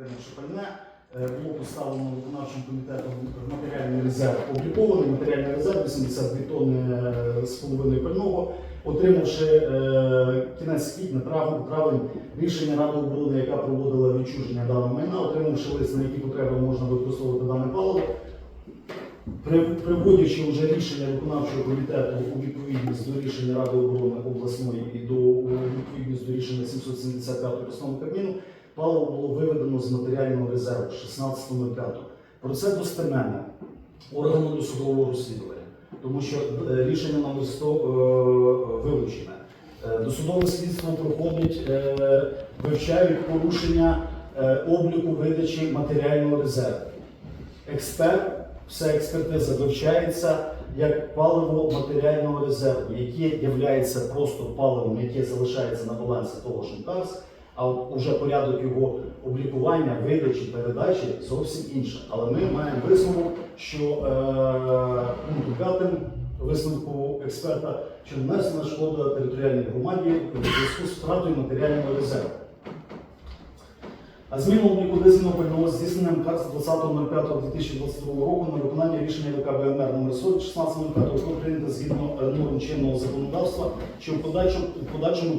Шепальне е, було поставлено виконавчим комітетом матеріальний резерв облікований матеріальний резерв 82 тонни е, з половиною пального, отримавши е, кінець квітня, травень, травень рішення Ради оборони, яка проводила відчуження даного майна, отримавши лист, на які потреби можна використовувати дане паливо. Приводячи вже рішення виконавчого комітету у відповідність до рішення Ради оборони обласної і до відповідність до рішення 775 постанови Кабміну, паливо було виведено з матеріального резерву 16.05. Про це достеменне органу досудового розслідування, тому що е, рішення номер 100 е, вилучене. Е, Досудове слідство проходить, е, вивчають порушення обліку видачі матеріального резерву. Експерт, вся експертиза вивчається як паливо матеріального резерву, яке є просто паливом, яке залишається на балансі того ж МКАРС, а от уже порядок його облікування, видачі, передачі зовсім інше. Але ми маємо висновок, що е, пункту п'ятим висновку експерта, що нанесена шкода територіальній громаді у зв'язку з втратою матеріального резерву. А зміну обліку пального здійсненням 20.05.2022 року на виконання рішення ВК БМР номер 40 16.05 року прийнято згідно е, норм чинного законодавства, що в подальшому, підтверджує